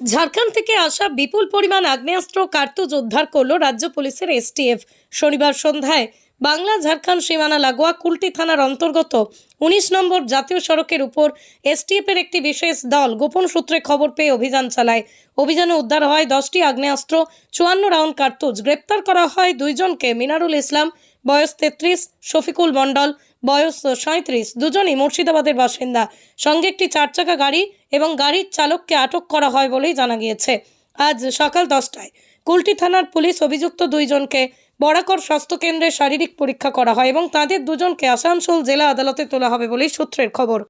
ঝাড়খণ্ড থেকে আসা বিপুল পরিমাণ আগ্নেয়াস্ত্র কার্তুজ উদ্ধার করল রাজ্য পুলিশের এসটিএফ। শনিবার সন্ধ্যায় বাংলা ঝাড়খণ্ড সীমানা লাগোয়া কুলটি থানার অন্তর্গত উনিশ নম্বর জাতীয় সড়কের উপর এসটিএফের একটি বিশেষ দল গোপন সূত্রে খবর পেয়ে অভিযান চালায়। অভিযানে উদ্ধার হয় দশটি আগ্নেয়াস্ত্র, চুয়ান্ন রাউন্ড কার্তুজ। গ্রেপ্তার করা হয় দুইজনকে মিনারুল ইসলাম বয়স তেত্রিশ, শফিকুল মণ্ডল, বয়স সাঁত্রিশ দুজনই মুর্শিদাবাদের বাসিন্দা। সঙ্গে একটি চারচাকা গাড়ি এবং গাড়ির চালককে আটক করা হয় বলেই জানা গিয়েছে। আজ সকাল দশটায় কুলটি থানার পুলিশ অভিযুক্ত দুইজনকে বরাকর স্বাস্থ্যকেন্দ্রে শারীরিক পরীক্ষা করা হয় এবং তাদের দুজনকে আসানসোল জেলা আদালতে তোলা হবে বলেই সূত্রের খবর।